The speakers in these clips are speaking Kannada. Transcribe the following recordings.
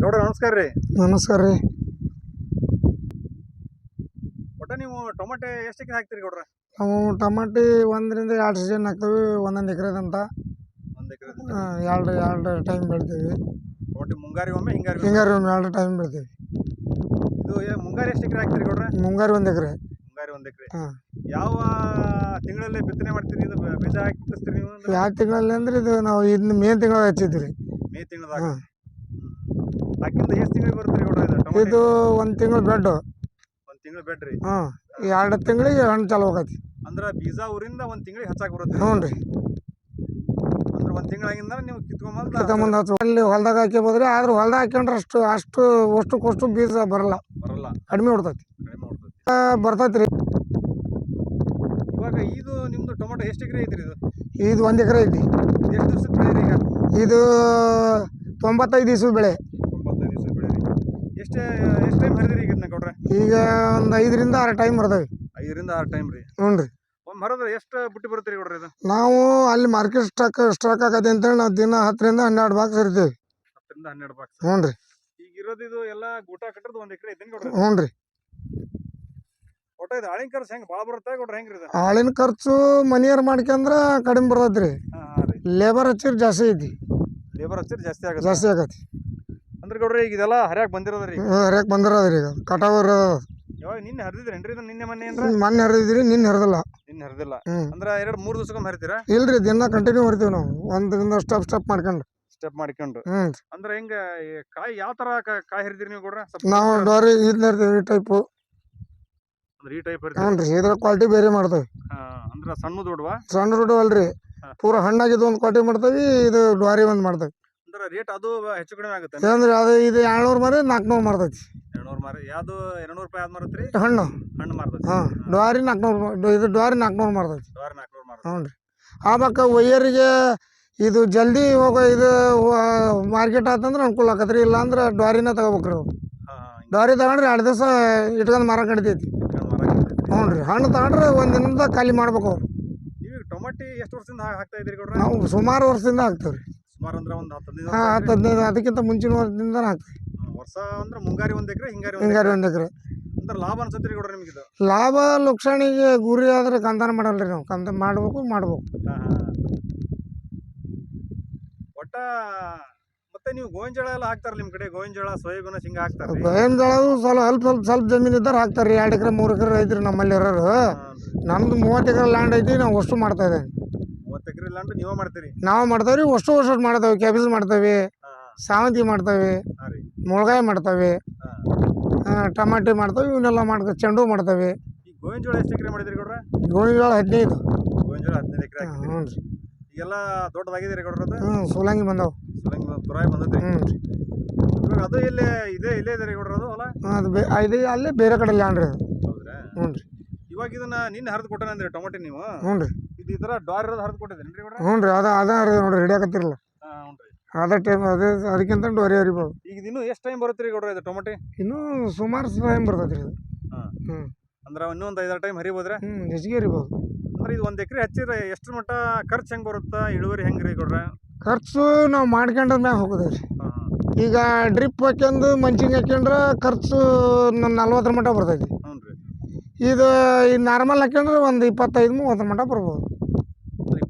ಗೌಡ್ರ ನಮಸ್ಕಾರ ರೀ. ನಮಸ್ಕಾರ ರೀ. ಒಟ್ಟ ನೀವು ಟೊಮೆಟೊ ಎಷ್ಟಕ್ಕೆ ಹಾಕ್ತೀರಿ ಗೌಡ್ರ? ನಾವು ಟಮಾಟಿ ಒಂದರಿಂದ ಎರಡು ಸೀಸನ್ ಹಾಕ್ತೀವಿ ಒಂದೊಂದು ಎಕರೆದಂತ. ಒಂದು ಎಕರೆ ಎರಡು ಎರಡು ಟೈಮ್ ಬೆಳಿತೀವಿ ಟೊಮೆಟೊ ಮುಂಗಾರಿ ಒಮ್ಮೆ ಹಿಂಗಾರಿ ಒಮ್ಮೆ. ಹಿಂಗಾರಿ ಒಂದು ಎರಡು ಟೈಮ್ ಬೆಳಿತೀವಿ ಇದು ಏ- ಮುಂಗಾರಿ ಎಷ್ಟು ಎಕರೆ ಹಾಕ್ತೀರಿ ಗೌಡ್ರ? ಮುಂಗಾರಿ ಒಂದು ಎಕರೆ. ಮುಂಗಾರಿ ಒಂದು ಎಕರೆ. ಹಾಂ. ಯಾವ ತಿಂಗಳಲ್ಲಿ ಬಿತ್ತನೆ ಮಾಡ್ತೀರಿ ಇದು ಬ- ಬೀಜ ಹಾಕಿ ಬಿತ್ತಿಸ್ತೀರಿ ನೀವು ಅಂದ್ರೆ? ಯಾವ ತಿಂಗಳಲ್ಲಿ ಅಂದ್ರೆ ಇದು ನಾವು ಇದನ್ನ ಮೇ ತಿಂಗಳ ಹಚ್ಚಿದ್ರಿ ರೀ. ಮೇ ತಿಂಗಳದಾಗ. ಹಾಂ. ಹಾಕಿಂದ ಎಷ್ಟು ತಿಂಗಳಿಗೆ ಬರುತ್ತೆ ಗೌಡ್ರ ಇದು ಒಂದ್ ಇದು ಒಂದು ತಿಂಗಳು ಬೆಡ್ಡು ಒಂದು ತಿಂಗಳು ರೀ? ಹಾಂ ಎರಡು ತಿಂಗಳಿಗೆ ಹಣ್ಣು ಚಾಲು ಹೋಗತಿ. ಅಂದ್ರ ಬೀಜ ಊರಿಂದ ಒಂದು ತಿಂಗಳಿಗೆ ಹಚ್ಚಾಕ್ ಬರುತ್ತೆ ಹ್ಞೂ ರೀ. ಅಂದ್ರೆ ಒಂದು ತಿಂಗಳಾಗಿಂದ ನೀವು ಕಿತ್ಕೊಂಬಂದು ಕಿತ್ತಂಬಂದು ಹಚ್ಚು. ಅಲ್ಲಿ ಹೊಲ್ದಾಗ ಹಾಕ್ಯಬೋದ್ರಿ ಆದ್ರೆ ಹೊಲ್ದಾಗ ಹಾಕ್ಯಂಡ್ರೆ ಅಷ್ಟು ಅಷ್ಟು ಅಷ್ಟಕ್ಕಷ್ಟು ಬೀಜ ಬರಲ್ಲ. ಬರಲ್ಲ. ಕಡಿಮೆ ಹೊಡ್ತೈತಿ ಕಡಿಮೆ ಆ, ಬರ್ತೈತಿ ರೀ ಇವಾಗ ಇದು ನಿಮ್ದು ಟೊಮೆಟೊ ಎಷ್ಟು ಎಕರೆ ಐತ್ರಿ ಇದು? ಇದು ಒಂದು ಎಕರೆ ಐತಿ. ಇದು ಎಷ್ಟು ದಿವಸದ ಬೆಳೆ ಈಗ? ಇದು ತೊಂಬತ್ತೈದು ದಿವ್ಸದ ತೊಂಬತ್ತೈದು ದಿವಸ ಬೆಳೆ. ಎಷ್ಟು ಎಷ್ಟು ಟೈಮ್ ಹರಿದ್ರಿ ಈಗ ಇದನ್ನ ಗೌಡ್ರ? ಈಗ ಒಂದು ಐದರಿಂದ ಆರು ಟೈಮ್ ಬರ್ತವೆ ಐದರಿಂದ ಆರು ಟೈಮ್ ರೀ. ಹ್ಞೂ ರೀ. ಒಮ್ಮೆ ಹರಿದ್ರೆ ಎಷ್ಟು ಬುಟ್ಟಿ ಬರುತ್ತೆ ರೀ ಗೌಡ್ರ ಇದು? ನಾವು ಅಲ್ಲಿ ಮಾರ್ಕೆಟ್ ಸ್ಟಾಕ್ ಸ್ಟಾಕ್ ಆಗತ್ತೆ ಅಂತೇಳಿ ನಾವು ದಿನ ಹತ್ತರಿಂದ ಹನ್ನೆರಡು ಬಾಕ್ಸ್ ಇರ್ತೀವಿ ಹತ್ತರಿಂದ ಹನ್ನೆರಡು ಬಾಕ್ಸ್ ಹ್ಞೂ ರೀ. ಈಗ ಇರೋದು ಇದು ಎಲ್ಲ ಗೂಟ ಕಟ್ಟறது ಒಂದು ಎಕರೆ ಐತೇನ್ ಗೌಡ್ರ? ಹ್ಞೂ ರೀ. ಒಟ್ಟ ಇದು ಆಳಿನ ಖರ್ಚು ಹೆಂಗೆ ಭಾಳ ಬರುತ್ತೆ ಗೌಡ್ರ? ಹೆಂಗ್ರಿ ಇದು? ಆಳಿನ ಖರ್ಚು ಮನಿಯರ್ ಮಾಡ್ಕೊಂಡ್ರೆ ಕಡಿಮೆ ಬರ್ತೈತೆ ರೀ ಹಾ ರೀ. ಲೇಬರ್ ಹಚ್ಚಿರ್ ಜಾಸ್ತಿ ಐತಿ. ಲೇಬರ್ ಹಚ್ಚಿರ್ ಜಾಸ್ತಿ ಆಗುತ್ತೆ. ಜಾಸ್ತಿ ಆಗತ್ತೆ. ಅಂದ್ರೆ ಗೌಡ್ರ ಈಗ ಇದೆಲ್ಲ ಹರಿಯಾಕ ಬಂದಿರೋದ್ರಿ ಹರಿಯಕ್ಕೆ ಬಂದಿರೋದ್ರಿ ಈಗ ಕಟಾವ್ ಇರೋದು ಯಾವಾಗ ನಿನ್ನೆ ಹರಿದಿದ್ರೇನ್ರಿ ಇದು ನಿನ್ನೆ ಮೊನ್ನೆ ಏನ್ರ? ಮೊನ್ನೆ ಹರಿದಿದ್ರಿ ನಿನ್ನೆ ಹರಿದಿಲ್ಲ. ನಿನ್ನೆ ಹರಿದಿಲ್ಲ. ಅಂದ್ರೆ ಎರಡು ಮೂರು ದಿವಸಕ್ಕೊಮ್ಮೆ ಹರಿತೀರಾ ಇಲ್ರಿ ದಿನ ಕಂಟಿನ್ಯೂ ಹರಿತೀವಿ ನಾವು. ಒಂದರಿಂದ ಸ್ಟೆಪ್ ಸ್ಟೆಪ್ ಮಾಡ್ಕೊಂಡು. ಸ್ಟೆಪ್ ಮಾಡ್ಕೊಂಡು. ಅಂದ್ರೆ ಹೆಂಗ ಈ ಕಾಯಿ ಯಾವ ತರ ಕಾಯಿ ಹರಿದಿರಿ ನೀವು ಸ್ವಲ್ಪ ನಾವು ಡೋರಿ ಇದನ್ನ ಇರ್ತೀವಿ ಈ ಟೈಪು ಅಂದ್ರೆ ಈ ಟೈಪ್ ಹ್ಞೂ ಇದ್ರ ಕ್ವಾಲಿಟಿ ಬೇರೆ ಮಾಡ್ತೇವೆ. ಅಂದ್ರೆ ಸಣ್ಣ ದೊಡ್ವಾ ಸಣ್ಣ ರೋಡು ಅಲ್ರಿ ಪೂರ ಹಣ್ಣಾಗಿದ್ದು ಒಂದು ಕ್ವಾಲಿಟಿ ಮಾಡ್ತೇವೆ ಇದು ಡ್ವಾರಿ ಒಂದು ಮಾಡ್ತೇವೆ. ಅಂದ್ರ ರೇಟ್ ಅದು ಹೆಚ್ಚು ಕಡಿಮೆ ಆಗುತ್ತೆ ಅಂದ್ರೆ ಅದು ಇದು ಎರಡ್ನೂರು ಮಾರಿ ನಾಲ್ಕುನೂರು ಮಾರ್ತೈತಿ. ಎರಡ್ನೂರು ಮಾರಿ ಯಾವ್ದು ಎರಡ್ನೂರು ರೂಪಾಯಿ ಯಾವ್ದು ಮಾರತ್ರಿ? ಹಣ್ಣು. ಹಣ್ಣು ಮಾರ್ತೈತಿ. ಹಾಂ ಡ್ವಾರಿ ನಾಲ್ಕುನೂರು ಇದು ಡ್ವಾರಿ ನಾಲ್ಕುನೂರು ಮಾರ್ತೈತಿ. ಸಾವಿರ ನಾಲ್ಕುನೂರು ಮಾರ ಹ್ಞೂ ರೀ ಆಮೇಲೆ ಒಯ್ಯರಿಗೆ ಇದು ಜಲ್ದಿ ಹೋಗೋ ಇದು ಮಾರ್ಕೆಟ್ ಆತಂದ್ರೆ ಅನುಕೂಲ ಆಕತ್ರಿ ಇಲ್ಲ ಅಂದ್ರೆ ಡ್ವಾರಿನ ತಗೋಬೇಕ್ರಿ ಅವ್ರು. ಡ್ವಾರಿ ತಗೊಂಡ್ರೆ ಎರಡು ದಿವಸ ಇಟ್ಕೊಂಡು ಮರ ಕಡಿತೈತಿ ಹ್ಞೂ ರೀ ಹಣ್ಣು ತಗೊಂಡ್ರೆ ಒಂದು ದಿನದ ಖಾಲಿ ಮಾಡ್ಬೇಕು ಅವ್ರು. ನೀವು ಟೊಮಾಟಿ ಎಷ್ಟು ವರ್ಷದಿಂದ ಹಾಕ್ತಾ ಇದ್ದೀರಿ ಗೌಡ್ರ? ನಾವು ಸುಮಾರು ವರ್ಷದಿಂದ ಹಾಕ್ತೇವೆ ರೀ ಸುಮಾರು ಅಂದ್ರೆ ಒಂದು ಹತ್ತು ಹಾಂ ಹತ್ತು ಹದಿನೈದು ಅದಕ್ಕಿಂತ ಮುಂಚಿನ ವರ್ಷದಿಂದ ಹಾಕ್ತೀವಿ ವರ್ಷ ಅಂದ್ರೆ ಮುಂಗಾರಿ ಒಂದು ಎಕರೆ ಹಿಂಗಾರಿ ಒಂದ್ ಹಿಂಗಾರಿ ಎಕರೆ. ಒಂದು ಎಕರೆ. ಅಂದ್ರೆ ಲಾಭ ಅನ್ಸತ್ರಿ ಗೌಡ್ರ ನಿಮ್ಗೆ ಇದು? ಲಾಭ ಲುಕ್ಷಣಿಗೆ ಗುರಿ ಆದ್ರೆ ಕಂದಾನ ಮಾಡಲ್ರಿ ನಾವು. ಕಂದ ಮಾಡ್ಬೇಕು ಮಾಡ್ಬೇಕು. ಒಟ್ಟ ಮತ್ತೆ ನೀವು ಗೋವಿನ ಜೋಳ ಎಲ್ಲ ಹಾಕ್ತಾರ ನಿಮ್ ಕಡೆ? ಗೋವಿನ ಜೋಳ ಸೋಯಾಬೀನ ಶೇಂಗಾ ಹಾಕ್ತಾರ ಗೋವಿನ ಜೋಳವು ಸ್ವಲ್ಪ ಅಲ್ಪ ಸ್ವಲ್ಪ ಸ್ವಲ್ಪ ಜಮೀನು ಇದ್ದಾರೆ ಹಾಕ್ತಾರೆ ಎರಡು ಎಕರೆ ಮೂರು ಎಕರೆ ಐತ್ರಿ ನಮ್ಮಲ್ಲಿ ಇರೋರು. ನಮ್ದು ಮೂವತ್ತು ಎಕರೆ ಲ್ಯಾಂಡ್ ಐತಿ ನಾವು ಅಷ್ಟು ಮಾಡ್ತಾ ಇದ್ದೇವೆ. ಅಂದ್ರೆ ನೀವೇ ಮಾಡ್ತೀರಿ? ನಾವು ಮಾಡ್ತೇವೆ ರೀ ಅಷ್ಟು ವರ್ಷ ಮಾಡ್ತೇವೆ ಕ್ಯಾಬೇಜ್ ಮಾಡ್ತೇವೆ ಸಾವಂತಿ ಮಾಡ್ತೇವೆ ಮುಳಗಾಯಿ ರೀ. ಮಾಡ್ತೇವೆ. ಟಮಾಟಿ ಮಾಡ್ತೇವೆ ಇವನ್ನೆಲ್ಲ ಮಾಡ್ತೇವೆ ಚೆಂಡು ಮಾಡ್ತೇವೆ. ಗೋವಿನ ಜೋಳ ಎಷ್ಟು ಎಕರೆ ಮಾಡಿದ್ರಿ ಗೌಡ್ರ? ಗೋವಿನ ಜೋಳ ಹದಿನೈದು. ಗೋವಿನ ಜೋಳ ಹದಿನೈದು ಎಕರೆ ಹ್ಞೂ ರೀ ಈಗೆಲ್ಲ ದೊಡ್ಡದಾಗಿದ್ದೀರಿ ಗೌಡ್ರ ಅದು? ಹ್ಞೂ ಸೋಲಂಗಿ ಬಂದಾವ್. ಸೋಲಂಗಿ ತುರಾಯಿ ಬಂದೈತ್ರಿ ಹ್ಞೂ ರೀ ಇವಾಗ ಅದು ಇಲ್ಲೇ ಇದೇ ಇಲ್ಲೇ ಇದೆ ರೀ ಗೌಡ್ರ ಅದು ಹೊಲ? ಅದು ಬೇ ಇದು ಅಲ್ಲೇ ಬೇರೆ ಕಡೆ ಲ್ಯಾಂಡ್ ರೀ ಅದು. ಹೌದ್ರಾ? ಹ್ಞೂ ರೀ ಇವಾಗ ಇದನ್ನ ನಿನ್ನೆ ಹರಿದು ಕೊಟ್ಟನ ಅಂದ್ರಿ ಟೊಮೆಟೊ ನೀವು? ಹ್ಞೂ ರೀ ಇದು ಈ ತರ ಡಾರ್ ಇರೋದು ಹರಿದು ಕೊಟ್ಟಿದ್ರಿ ಗೌಡ್ರ ಹ್ಞೂ ರೀ ಅದ ಅದ ನೋಡ್ರಿ ಹಿಡಿಯಾಕತ್ತಿರಲ್ಲ ಹ್ಞೂ ರೀ ಅದೇ ಟೈಮ್ ಅದೇ ಅದಕ್ಕಿಂತ ಡೋರಿ ಹರಿಬೋದು. ಈಗ ಇನ್ನೂ ಎಷ್ಟು ಟೈಮ್ ಬರುತ್ತೆ ರೀ ಗೌಡ್ರ ಇದು ಟೊಮೆಟೊ? ಇನ್ನೂ ಸುಮಾರು ಟೈಮ್ ಬರ್ತೈತೆ ರೀ ಇದು. ಹಾ. ಹ್ಞೂ ಅಂದ್ರೆ ಇನ್ನೊಂದು ಐದಾರು ಟೈಮ್ ಹರಿಬೋದ್ರೆ? ಹ್ಞೂ ಹೆಚ್ಚಿಗೆ ಹರಿಬೋದು. ಅಂದ್ರೆ ಇದು ಒಂದು ಎಕರೆ ಹಚ್ಚಿದ್ರೆ ಎಷ್ಟು ಮಟ್ಟ ಖರ್ಚು ಹೆಂಗೆ ಬರುತ್ತಾ? ಇಳುವರಿ ಹೆಂಗೆ ರೀ ಗೌಡ್ರ? ಖರ್ಚು ನಾವು ಮಾಡ್ಕೊಂಡ್ರ ಮ್ಯಾಗ ಹೋಗೋದ್ರಿ. ರೀ ಹಾಂ. ಈಗ ಡ್ರಿಪ್ ಹಾಕ್ಯಂದು ಮಂಚಿಂಗ್ ಹಾಕ್ಯಂಡ್ರೆ ಖರ್ಚು ನನ್ನ ನಲ್ವತ್ತರ ಮಟ್ಟ ಬರ್ತೈತಿ. ಹ್ಞೂ ರೀ ಇದು ಈ ನಾರ್ಮಲ್ ಹಾಕ್ಯಂಡ್ರೆ ಒಂದು ಇಪ್ಪತ್ತೈದು ಮೂವತ್ತರ ಮಟ್ಟ ಬರ್ಬೋದು.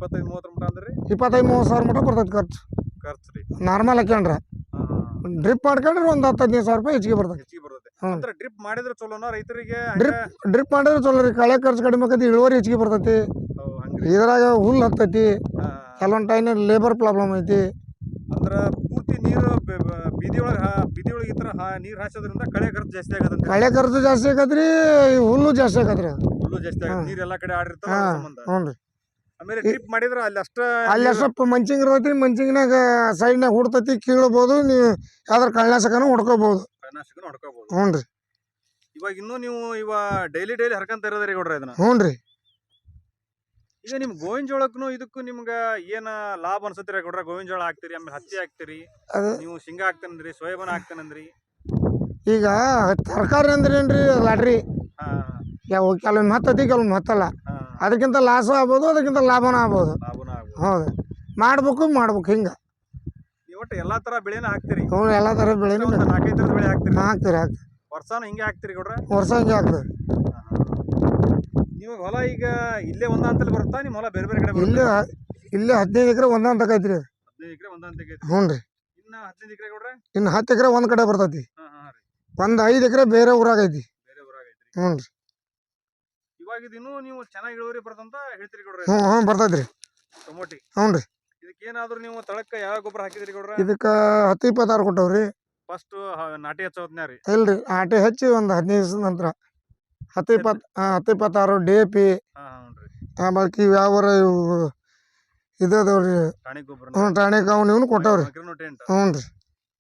ಇಪ್ಪತ್ತೈದು ಮೂವತ್ತರ ಮಟ ಅಂದ್ರೆ? ಇಪ್ಪತ್ತೈದು ಮೂವತ್ತು ಸಾವಿರ ಮಟ್ಟ ಬರ್ತೈತಿ ಖರ್ಚು. ಖರ್ಚು ರೀ. ನಾರ್ಮಲ್ ಹಾಕ್ಯಂಡ್ರೆ ಹಾಂ ಹಾಂ ಡ್ರಿಪ್ ಮಾಡ್ಕೊಂಡ್ರೆ ಒಂದು ಹತ್ತು ಹದಿನೈದು ಸಾವಿರ ರೂಪಾಯಿ ಹೆಚ್ಚಿಗೆ ಬರ್ತೈತಿ. ಹೆಚ್ಚಿಗೆ ಬರುತ್ತೆ. ಅಂದ್ರೆ ಡ್ರಿಪ್ ಮಾಡಿದ್ರೆ ಚಲೋನ ರೈತರಿಗೆ ಡ್ರಿಪ್ ಡ್ರಿಪ್ ಮಾಡಿದ್ರೆ ಚಲೋ ರೀ. ಕಳೆ ಖರ್ಚು ಕಡಿಮೆ ಆಕೈತಿ ಇಳುವರಿ ಹೆಚ್ಚಿಗೆ ಬರ್ತೈತಿ. ಹಂಗೆ ಇದ್ರಾಗ ಹುಲ್ಲು ಹತ್ತೈತಿ. ಕೆಲವೊಂದು ಟೈಮ್ ಲೇಬರ್ ಪ್ರಾಬ್ಲಮ್ ಐತಿ. ಅಂದ್ರೆ ಪೂರ್ತಿ ನೀರು ಬೀದಿ ಒಳಗೆ ಬೀದಿ ಒಳಗೆ ಈ ಥರ ನೀರು ಹಾಸೋದ್ರಿಂದ ಕಳೆ ಖರ್ಚು ಜಾಸ್ತಿ ಆಗತ್ತೆ ಕಳೆ ಖರ್ಚು ಜಾಸ್ತಿ ಆಗತ್ರಿ ಹುಲ್ಲು ಜಾಸ್ತಿ ಆಗತ್ರಿ ಹುಲ್ಲು ಜಾಸ್ತಿ ಆಗತ್ತೆ ಎಲ್ಲ ಕಡೆ ಆಡಿರ್ತಾವ ಸಂಬಂಧ. ಹ್ಞೂ ರೀ. ಆಮೇಲೆ ಮಾಡಿದ್ರೆ ಅಲ್ಲಿ ಅಷ್ಟ ಅಲ್ಲಿ ಸ್ವಲ್ಪ ಮಂಚಿಂಗ್ ಇರ್ತೈತಿ ಮಂಚಿಂಗ್ನಾಗ ಸೈಡ್ನಾಗ ಹುಡ್ತೈತಿ ಕೀಳ್ಬೋದು ನೀವು ಯಾವ್ದಾರು ಕಳ್ಳಾಸಕನು ಹುಡ್ಕೋಬಹುದು ಕೀಟನಾಶಕನ ಹೊಡ್ಕೋಬಹುದು ಹ್ಞೂ ರೀ. ಇವಾಗ ಇನ್ನೂ ನೀವು ಇವ ಡೈಲಿ ಡೈಲಿ ಹರ್ಕಂತ ಇರೋದ್ರಿ ಕೊಡ್ರಿ ಇದನ್ನ. ಹ್ಞೂ ರೀ. ಈಗ ನಿಮ್ ಗೋವಿನ ಜೋಳಕ್ಕೂ ಇದಕ್ಕೂ ನಿಮ್ಗ ಏನ ಲಾಭ ಅನ್ಸತ್ತಿರ ಗೌಡ್ರ? ಗೋವಿನ ಜೋಳ ಹಾಕ್ತಿರಿ ಆಮೇಲೆ ಹತ್ತಿ ಹಾಕ್ತಿರಿ ಅದು. ನೀವು ಶೇಂಗಾ ಹಾಕ್ತಾನಂದ್ರಿ ಸೋಯಾಬನ್ ಹಾಕ್ತಾನಂದ್ರಿ. ಈಗ ತರಕಾರಿ ಅಂದ್ರೆ ಏನ್ರಿ ಲಾಟ್ರಿ ಹಾ. ಯಾವ ಕೆಲವೊಮ್ಮೆ ಹತ್ತತಿ ಕೆಲವೊಮ್ಮೆ ಹತ್ತಲ್ಲ. ಅದಕ್ಕಿಂತ ಲಾಸು ಆಗ್ಬೋದು ಅದಕ್ಕಿಂತ ಲಾಭನೂ ಆಗ್ಬೋದು. ಲಾಭನ ಆಗ್ಬೋದು. ಹೌದು. ಮಾಡ್ಬೇಕು ಮಾಡ್ಬೇಕು ಹಿಂಗೆ. ಒಟ್ಟು ಎಲ್ಲಾ ತರ ಬೆಳೆನ ಹಾಕ್ತೀರಿ. ಹ್ಞೂ ಎಲ್ಲ ಥರ ಬೆಳೆನೂ ಒಂದು ನಾಲ್ಕೈದು ಥರದ ಬೆಳೆ ಹಾಕ್ತಿರಿ. ಹಾಕ್ತೀರಿ ಹಾಕ್ತೀರಿ. ವರ್ಷಾನ ಹಿಂಗೆ ಹಾಕ್ತಿರಿ ಗೌಡ್ರ? ವರ್ಷ ಹಂಗೆ ಹಾಕ್ತೀವಿ. ನೀವು ಹೊಲ ಈಗ ಇಲ್ಲೇ ಒಂದ ಅಂತಲ್ಲಿ ಬರುತ್ತಾ? ನಿಮ್ಮ ಹೊಲ ಬೇರೆ ಬೇರೆ ಕಡೆ ಇಲ್ಲೇ ಬರುತ್ತಾ? ಇಲ್ಲಿ ಹದಿನೈದು ಎಕರೆ ಒಂದೇ ಐತ್ರಿ. ಹದಿನೈದು ಎಕರೆ ಒಂದಂತ ಐತಿ ಹ್ಞೂ ರೀ. ಇನ್ನ ಹದಿನೈದು ಎಕರೆ ಗೌಡ್ರ? ಇನ್ನು ಹತ್ತು ಎಕರೆ ಒಂದು ಕಡೆ ಬರ್ತೈತಿ. ಹಾ ಹಾ ರೀ. ಒಂದು ಐದು ಎಕರೆ ಬೇರೆ ಊರಾಗೈತಿ ಬೇರೆ ಊರಾಗ ಐತ್ರಿ. ಹ್ಞೂ ರೀ. ಇವಾಗ ಇನ್ನೂ ನೀವು ಚೆನ್ನಾಗಿ ಇಳುವರಿ ಬರ್ತಂತ ಹೇಳ್ತೀರಿ ಕೊಡ್ರಿ ಹ್ಞೂ ಹ್ಞೂ ಬರ್ತೈತ್ರಿ. ರೀ ಟೊಮೊಟಿ. ಹ್ಞೂ ರೀ ಇದಕ್ಕೆ ಏನಾದ್ರು ನೀವು ತಳಕ್ಕ ಯಾವ ಗೊಬ್ಬರ ಹಾಕಿದ್ರಿ ಕೊಡ್ರಿ ಇದಕ್ಕೆ ಹತ್ತು ಇಪ್ಪತ್ತಾರು ಕೊಟ್ಟವ್ರಿ. ಫಸ್ಟ್ ನಾಟಿ ಹಚ್ಚಿ ರೀ ಇಲ್ರಿ ನಾಟಿ ಹಚ್ಚಿ ಒಂದು ಹದಿನೈದು ದಿವಸ ನಂತರ. ಹತ್ತು ಇಪ್ಪತ್ತು ಹತ್ತು ಇಪ್ಪತ್ತಾರು ಡಿ ಎ ಪಿ ರೀ ಆಮೇಲೆ ಇವು ಯಾವರ ಇವು ಇದು ಅದಾವ್ರಿ ಟಾಣಿಕ್ ಗೊಬ್ಬರ ಹ್ಞೂ ಟಾಣಿಕ್ ಅವ್ನು ಇವ್ನು ಕೊಟ್ಟವ್ರಿ. ಹ್ಞೂ ರೀ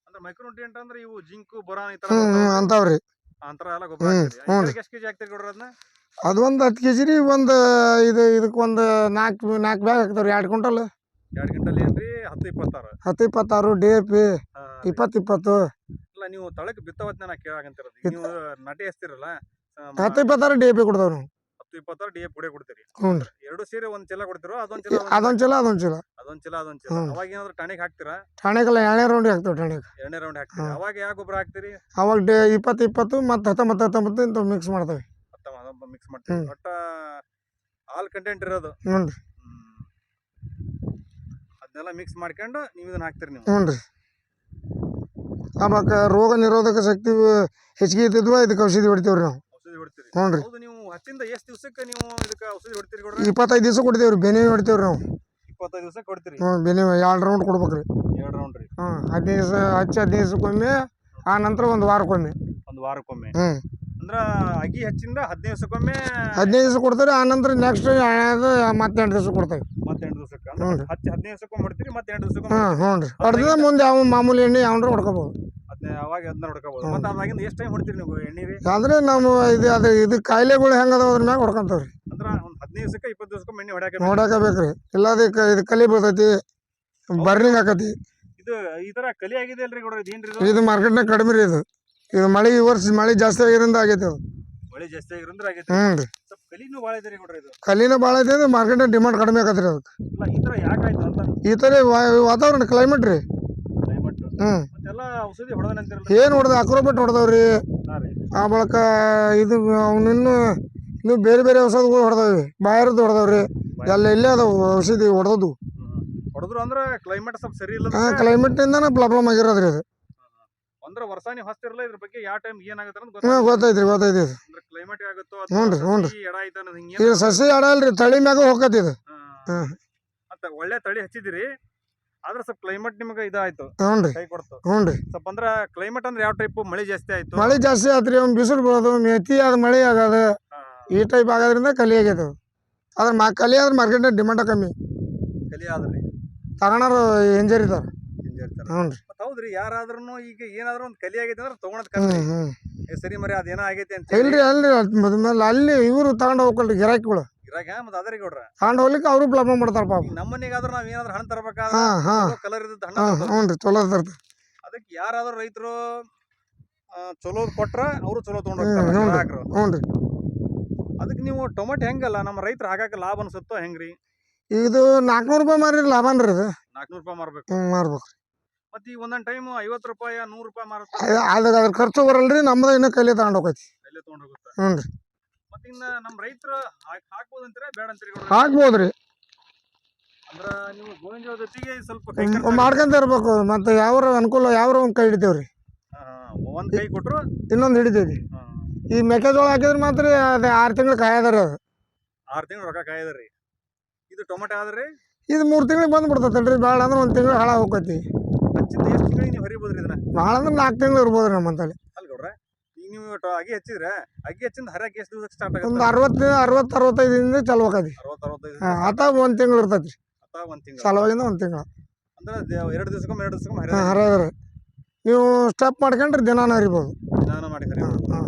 ಅಂದ್ರೆ ಮೈಕ್ರೋನ್ಯೂಟ್ರಿಯೆಂಟ್ ಅಂದ್ರೆ ಇವು ಜಿಂಕು ಬೊರಾನ್ ಈ ತರ ಹ್ಞೂ? ಅಂತಾವ್ರಿ. ಅಂತರ ಎಲ್ಲ ಗೊಬ್ಬರ ಹಾಕ್ತೀರಿ ಹ್ಞೂ ಎಕರೆಗೆ ಎಷ್ಟು ಕೆಜಿ ಹಾಕ್ತೀರಿ ಗೌಡ್ರ ಅದನ್ನ? ಅದು ಒಂದು ಹತ್ತು ಕೆ ಜಿ ರೀ ಒಂದು ಇದು ಇದಕ್ಕೆ ಒಂದು ನಾಲ್ಕು ನಾಲ್ಕು ಬ್ಯಾಗ್ ಹಾಕ್ತಾವ್ರಿ ಎರಡು ಕ್ವಿಂಟಲ್. ಎರಡು ಗಂಟಲ್ ಏನ್ರಿ ಹತ್ತು ಇಪ್ಪತ್ತಾರು? ಹತ್ತು ಇಪ್ಪತ್ತಾರು ಡಿ ಎ ಪಿ ಇಪ್ಪತ್ತು ಇಪ್ಪತ್ತು ಇಲ್ಲ ನೀವು ತಳಕ್ಕೆ ಬಿತ್ತವತ್ನ ನಾ ಕೇಳಾಕಂತಿರೋದು. ನೀವು ನಟಿ ಹಚ್ತಿರಲ್ಲ ಹತ್ತು ಇಪ್ಪತ್ತಾರು ಡಿ ಎ ಪಿ ಕೊಡ್ತಾವ್ರಿ ನಾವು. ಹತ್ತು ಇಪ್ಪತ್ತಾರು ಡಿ ಎ ಪುಡೆ ಕೊಡ್ತೀರಿ. ಹ್ಞೂ ರೀ. ಎರಡು ಸೇರಿ ಒಂದು ಚೀಲ ಕೊಡ್ತೀರೋ ಅದೊಂದು ಚೀಲ ಅದೊಂದು ಚೀಲ ಅದೊಂದು ಚೀಲ. ಅದೊಂದು ಚೀಲ ಅದೊಂದು ಚೀಲ. ಅವಾಗ ಏನಾದ್ರು ಟಾಣಿಕ್ ಹಾಕ್ತೀರಾ? ಠಾಣೆಗೆಲ್ಲ ಎರಡನೇ ರೌಂಡ್ ಹಾಕ್ತಾವೆ ಠಾಣೆಗೆ ಎರಡನೇ ರೌಂಡ್ ಹಾಕ್ತೀವಿ. ಅವಾಗ ಯಾವ ಗೊಬ್ಬರ ಹಾಕ್ತೀರಿ? ಅವಾಗ ಡೇ ಇಪ್ಪತ್ತು ಇಪ್ಪತ್ತು ಮತ್ತು ಹತ್ತೊಂಬತ್ತು ಹತ್ತೊಂಬತ್ತು ಇಂಥವು ಮಿಕ್ಸ್ ಮಾಡ್ತೇವೆ. ಮಿಕ್ಸ್ ಮಾಡ್ತೀವಿ. ಬಟ್ ಒಟ್ಟ ಹಾಲ್ ಕಂಟೆಂಟ್ ಇರೋದು. ಹ್ಞೂ ರೀ. ಅದನ್ನೆಲ್ಲ ಮಿಕ್ಸ್ ಮಾಡ್ಕೊಂಡು ನೀವು ಇದನ್ನ ಹಾಕ್ತೀರಿ ನೀವು. ಹ್ಞೂ ರೀ ಆಮ್ಯಾಕ ರೋಗ ನಿರೋಧಕ ಶಕ್ತಿ ಹೆಚ್ಚಿಗೆ ಇದ್ದಿದ್ವ ಇದಕ್ಕೆ ಔಷಧಿ ಹೊಡಿತೀವ್ರಿ ನಾವು. ಔಷಧಿ ಹೊಡಿತೀರಿ. ಹ್ಞೂ ರೀ ಹೌದು ನೀವು ಹತ್ತಿಂದ ಎಷ್ಟು ದಿವಸಕ್ಕೆ ನೀವು ಇದಕ್ಕೆ ಔಷಧಿ ಹೊಡಿತೀರಿ ಕೊಡ್ರಿ ಇಪ್ಪತ್ತೈದು ದಿವಸ ಕೊಡ್ತೇವ್ರಿ ಬೆನೆ ಹೊಡಿತೇವ್ರಿ ನಾವು. ಇಪ್ಪತ್ತೈದು ದಿವಸಕ್ಕೆ ಕೊಡ್ತೀರಿ. ಹ್ಞೂ ಬೆನೆ ಎರಡು ರೌಂಡ್ ಕೊಡ್ಬೇಕ್ರಿ. ಎರಡು ರೌಂಡ್ ರೀ. ಹ್ಞೂ ಹದಿನೈದು ದಿವಸ ಹಚ್ಚಿ ಹದಿನೈದು ದಿವಸಕ್ಕೊಮ್ಮೆ ಆ ನಂತರ ಒಂದು ವಾರಕ್ಕೊಮ್ಮೆ. ಒಂದು ವಾರಕ್ಕೊಮ್ಮೆ. ಹ್ಞೂ. ಅಂದ್ರ ಅಗಿ ಹೆಚ್ಚಿಂದ ಹದಿನೈದು ದಿವಸಕ್ಕೊಮ್ಮೆ ಹದಿನೈದು ದಿವಸ ಕೊಡ್ತಾರೆ ಆ ನಂತರ ನೆಕ್ಸ್ಟ್ ಮತ್ತೆ ಎಂಟು ದಿವಸ ಕೊಡ್ತೇವೆ. ಮತ್ತೆ ಎಂಟು ದಿವಸಕ್ಕೆ ಹ್ಞೂ ಅಂದ್ರೆ ರೀ. ಹದಿನೈದು ದಿವಸಕ್ಕೊಮ್ಮೆ ಹೊಡಿತೀರಿ ಮತ್ತೆ ಎಂಟು ದಿವಸಕ್ಕೊಮ್ಮೆ ಹ್ಞೂ ಹ್ಞೂ ರೀ. ಹೊಡೆದ ಮುಂದೆ ಯಾವ ಮಾಮೂಲಿ ಎಣ್ಣೆ ಯಾವ್ದ್ರ ಹೊಡ್ಕೋಬೋದು. ಅವಾಗ ಅದನ್ನ ಹೊಡ್ಕೋಬಹುದು ಮತ್ತೆ ಅದಾಗಿಂದ ಎಷ್ಟು ಟೈಮ್ ಹೊಡಿತೀರಿ ನೀವು ಎಣ್ಣೆ ರೀ? ಅಂದ್ರೆ ನಾವು ಇದು ಅದು ಇದು ಕಾಯಿಲೆಗಳು ಹೆಂಗೆ ಅದಾವ ಅದ್ರ ಮ್ಯಾಗ ಹೊಡ್ಕೊಂತಾವ್ರಿ. ಅಂದ್ರ ಒಂದು ಹದಿನೈದು ದಿವಸಕ್ಕೆ ಇಪ್ಪತ್ತು ದಿವಸಕ್ಕೊಮ್ಮೆ ಎಣ್ಣೆ ಹೊಡ್ಯಾಕ ನೋಡಾಕ ಬೇಕ್ರಿ ಇಲ್ಲ ಅದಕ್ಕೆ ಇದು ಕಲಿ ಬೀಳ್ತೈತಿ ಬರ್ನಿಂಗ್ ಆಕತಿ. ಇದು ಈ ತರ ಕಲಿ ಆಗಿದೆ ಅಲ್ರಿ ಇದೇನ್ರಿ ಇದು? ಇದು ಮಾರ್ಕೆಟ್ನಾಗ ಕಡಿಮೆ ರೀ ಇದು. ಇದು ಮಳೆ ಈ ವರ್ಷ ಮಳೆ ಜಾಸ್ತಿ ಆಗಿರಿಂದ ಆಗೈತೆ ಅದು. ಮಳೆ ಜಾಸ್ತಿ ಆಗಿರಂದ್ರ ಆಗೈತಿ. ಹ್ಞೂ ರೀ. ಸ್ವಲ್ಪ ಕಲಿನೂ ಭಾಳ ರೀ ಇದು. ಐತೆ ಅಂದ್ರೆ ಮಾರ್ಕೆಟ್ನಾಗ ಡಿಮಾಂಡ್ ಕಡಿಮೆ ಆಗತ್ತೆ ರೀ ಅದಕ್ಕೆ. ಇಲ್ಲ ಈ ತರ ಯಾಕಾಯ್ತು ಅಂತ? ಈ ಥರ ವಾ- ವಾತಾವರಣ ಕ್ಲೈಮೇಟ್ ರೀ. ಕ್ಲೈಮೇಟ್ ಹ್ಞೂ ಮತ್ತೆಲ್ಲ ಔಷಧಿ ಏನು ಹೊಡೆದ ಅಕ್ರೋಬೆಟ್ ಹೊಡೆದವ್ರಿ. ಹಾ ರೀ. ಆ ಬಳಿಕ ಇದು ಅವನಿನ್ನು ಇನ್ನು ಬೇರೆ ಬೇರೆ ಔಷಧಿಗಳು ಹೊಡೆದವ್ರಿ ಬಾಯರ್ದು ಹೊಡೆದವ್ರಿ. ಎಲ್ಲ ಇಲ್ಲೇ ಅದಾವು ಔಷಧಿ ಹೊಡೆದದ್ದು. ಹೊಡೆದ್ರು ಅಂದ್ರೆ ಕ್ಲೈಮೇಟ್ ಸ್ವಲ್ಪ ಸರಿ ಇಲ್ಲ ಹಾಂ ಕ್ಲೈಮೇಟಿಂದನೇ ಪ್ರಾಬ್ಲಮ್ ಆಗಿರೋದ್ರಿ ಇದು ಅಂದ್ರ ವರ್ಷಾನಿ ನೀವು ಹಚ್ತಿರಲ್ಲ ಇದ್ರ ಬಗ್ಗೆ ಯಾವ ಟೈಮ್ ಏನಾಗುತ್ತೆ ಅಂತ ಹ್ಞೂ ಗೊತ್ತೈತ್ರಿ ಗೊತ್ತೈತಿ ಇದು. ಅಂದ್ರೆ ಕ್ಲೈಮೇಟ್ ಆಗುತ್ತೋ ಹ್ಞೂ ರೀ, ಹ್ಞೂ ರೀ. ಸಸಿ ಎಡ ಐತ ಅನ್ನೋದು ಹಿಂಗೆ ಇದು ಸಸಿ ಅಡಲ್ರಿ ತಳಿ ಮ್ಯಾಗ ಹೋಗತ್ತೆ ಇದು. ಹ್ಮ್. ಮತ್ತ ಒಳ್ಳೆ ತಳಿ ಹಚ್ಚಿದಿರಿ ಆದ್ರೆ ಸ್ವಲ್ಪ ಕ್ಲೈಮೇಟ್ ನಿಮಗೆ ಇದಾಯ್ತು. ಹ್ಞೂ ರೀ ಕೈ ಕೊಡ್ತು. ಹ್ಞೂ ರೀ ಸ್ವಲ್ಪ ಅಂದ್ರ ಕ್ಲೈಮೇಟ್ ಅಂದ್ರೆ ಯಾವ ಟೈಪ್ ಮಳೆ ಜಾಸ್ತಿ ಆಯ್ತು. ಮಳೆ ಜಾಸ್ತಿ ಆತ್ರಿ ಅವ್ನು ಬಿಸಿಲು ಬೀಳೋದು ಮೆತಿ ಆದ ಮಳೆ ಆಗೋದು. ಹಾ, ಈ ಟೈಪ್ ಆಗೋದ್ರಿಂದ ಕಲಿ ಆಗ್ಯದ. ಆದ್ರೆ ಅದ್ರ ಮಾ ಕಲಿ ಆದ್ರೆ ಮಾರ್ಕೆಟ್ನಾಗ ಡಿಮಾಂಡ ಕಮ್ಮಿ. ಕಲಿ ಆದ್ರಿ. ತಗೊಳೋರು ಎಂಜರ್ ಇದಾರೆ ಹ್ಞೂ ರೀ ಹೌದ್ರಿ ಯಾರಾದ್ರೂ ಈಗ ಏನಾದ್ರೂ ಒಂದು ಕಲಿ ಆಗೈತೆ ಅಂದ್ರೆ ತಗೊಳದ್ ಕಮ್ಮಿ ಸರಿ ಮರಿ ಅದೇನೋ ಆಗೈತೆ ಅಂತ ಹೇಳಿ. ಇಲ್ರಿ ಅಲ್ರಿ ಅಲ್ಲಿ ಇವರು ತಗೊಂಡ್ ಹೋಗ್ಕೊಳ್ರಿ ಗಿರಾಕಿಗಳು. ಇರಾಗ ಮತ್ತೆ ಅದರಿ ಗೌಡ್ರ. ತಗೊಂಡು ಹೋಗ್ಲಿಕ್ಕೆ ಅವರು ಪ್ರಾಬ್ಲಮ್ ಮಾಡ್ತಾರ ಪಾಪ. ಈಗ ನಮ್ಮ ಮನೆಗಾದ್ರೂ ನಾವ್ ಏನಾದ್ರೂ ಹಣ್ಣು ತರಬೇಕಾದ್ರೆ ಹಾಂ ಹಾಂ. ಕಲರ್ ಇದ್ದದ್ದು ಹಣ್ಣು ಹ್ಞೂ ರೀ ಚಲೋ ತರ್ತಾರೆ. ಅದಕ್ಕೆ ಯಾರಾದ್ರೂ ರೈತರು ಚಲೋದ್ ಕೊಟ್ರ ಅವರು ಚಲೋ ತಗೊಂಡ್ ಹೋಗ್ತಾರೆ ಹ್ಞೂ ರೀ. ಅದಕ್ಕೆ ನೀವು ಟೊಮೆಟೊ ಹೆಂಗಲ್ಲ ನಮ್ಮ ರೈತರು ಹಾಕಕ್ಕೆ ಲಾಭ ಅನ್ಸುತ್ತೋ ಹೆಂಗ್ರಿ? ಇದು ನಾಲ್ಕುನೂರು ರೂಪಾಯಿ ಮಾರಿ ಲಾಭ ರೀ ಇದು. ನಾಲ್ಕುನೂರು ರೂಪಾಯಿ ಮಾರ್ಬೇಕು. ಮಾರ್ಬೇಕು ಮತ್ತೆ ಈಗ ಒಂದೊಂದ್ ಟೈಮ್ ಐವತ್ತು ರೂಪಾಯಿ ನೂರು ರೂಪಾಯಿ ಮಾರುತ್ತೆ ಅದು ಅದ್ರ ಖರ್ಚು ಬರಲ್ರಿ ನಮ್ದು ಇನ್ನೂ ಕೈಲಿ ತಗೊಂಡು ಹೋಗೈತಿ. ಅಲ್ಲೇ ತಗೊಂಡ್ ಹೋಗುತ್ತೆ. ಹ್ಞೂ ರೀ. ಮತ್ತೆ ಇನ್ನ ನಮ್ಮ ರೈತರು ಹಾಕ್ಬೋದು ಅಂತೀರಾ ಬೇಡ ಅಂತೀರಿ ಗೌಡ್ರೆ? ಹಾಕ್ಬೋದು ರೀ. ಅಂದ್ರ ನೀವು ಗೋವಿನ ಜೊತೆಗೆ ಸ್ವಲ್ಪ ಕೈ ಖರ್ಚು ಮಾಡ್ಕೊಂತ ಇರ್ಬೇಕು ಮತ್ತು ಯಾವ ಅನುಕೂಲ ಯಾವ ಒಂದು ಕೈ ಹಿಡಿತೇವೆ ರೀ. ಹಾ, ಒಂದ್ ಕೈ ಕೊಟ್ರು? ಇನ್ನೊಂದು ಹಿಡಿತೇವ್ರಿ ಹಾ, ಈ ಮೆಕ್ಕೆಜೋಳ ಹಾಕಿದ್ರೆ ಮಾತ್ರ ಅದು ಆರು ತಿಂಗಳು ಕಾಯದ ರೀ ಅದು. ಆರ್ ತಿಂಗಳು ರೊಕ್ಕ ಕಾಯ್ದ್ರಿ ಇದು ಟೊಮೆಟೊ ಆದ್ರಿ ಇದು ಮೂರು ತಿಂಗಳಿಗೆ ಬಂದು ಬಿಡ್ತೈತಲ್ರಿ ಭಾಳ ಅಂದ್ರೆ ಒಂದು ತಿಂಗಳು ಹಾಳ ಹೋಗತಿ ಹಚ್ಚಿಂದ ಎಷ್ಟು ತಿಂಗಳಿಗೆ ನೀವು ಹರಿಬೋದ್ರಿ ಇದನ್ನ? ಭಾಳ ಅಂದ್ರೆ ನಾಲ್ಕು ತಿಂಗಳು ಇರ್ಬೋದು ರೀ ನಮ್ಮಂತಲ್ಲಿ ಅಲ್ಲ ಗೌಡ್ರ ಈಗ ನೀವು ಟೊ- ಅಗಿ ಹಚ್ಚಿದ್ರೆ ಅಗಿ ಹಚ್ಚಿಂದ ಹರಕ್ಕೆ ಎಷ್ಟು ದಿವಸಕ್ಕೆ ಸ್ಟಾರ್ಟ್ ಒಂದು ಆಗುತ್ತೆ ಅರವತ್ತು ಅರವತ್ತು ಅರವತ್ತೈದಿಂದ ಚಲೋ ಆಕತಿ. ಅರವತ್ತು ಅರವತ್ತೈದು ಆತ ಒಂದು ತಿಂಗಳು ಇರ್ತೈತಿ ಅಥವಾ ಒಂದು ತಿಂಗಳು. ಚಲೋವಾಗಿಂದ ಒಂದು ತಿಂಗಳು. ಅಂದ್ರೆ ದೇ- ಎರಡು ದಿವಸಕ್ಕೊಮ್ಮೆ ಎರಡು ದಿವಸಕ್ಕೊಮ್ಮೆ ಹಾಂ ಹರಿಯೋದ್ರಿ. ನೀವು ಸ್ಟೆಪ್ ಮಾಡ್ಕೊಂಡ್ರೆ ದಿನಾನ ಹರಿಬೋದು. ಸ್ನಾನ ಮಾಡಿ ಹಾಂ.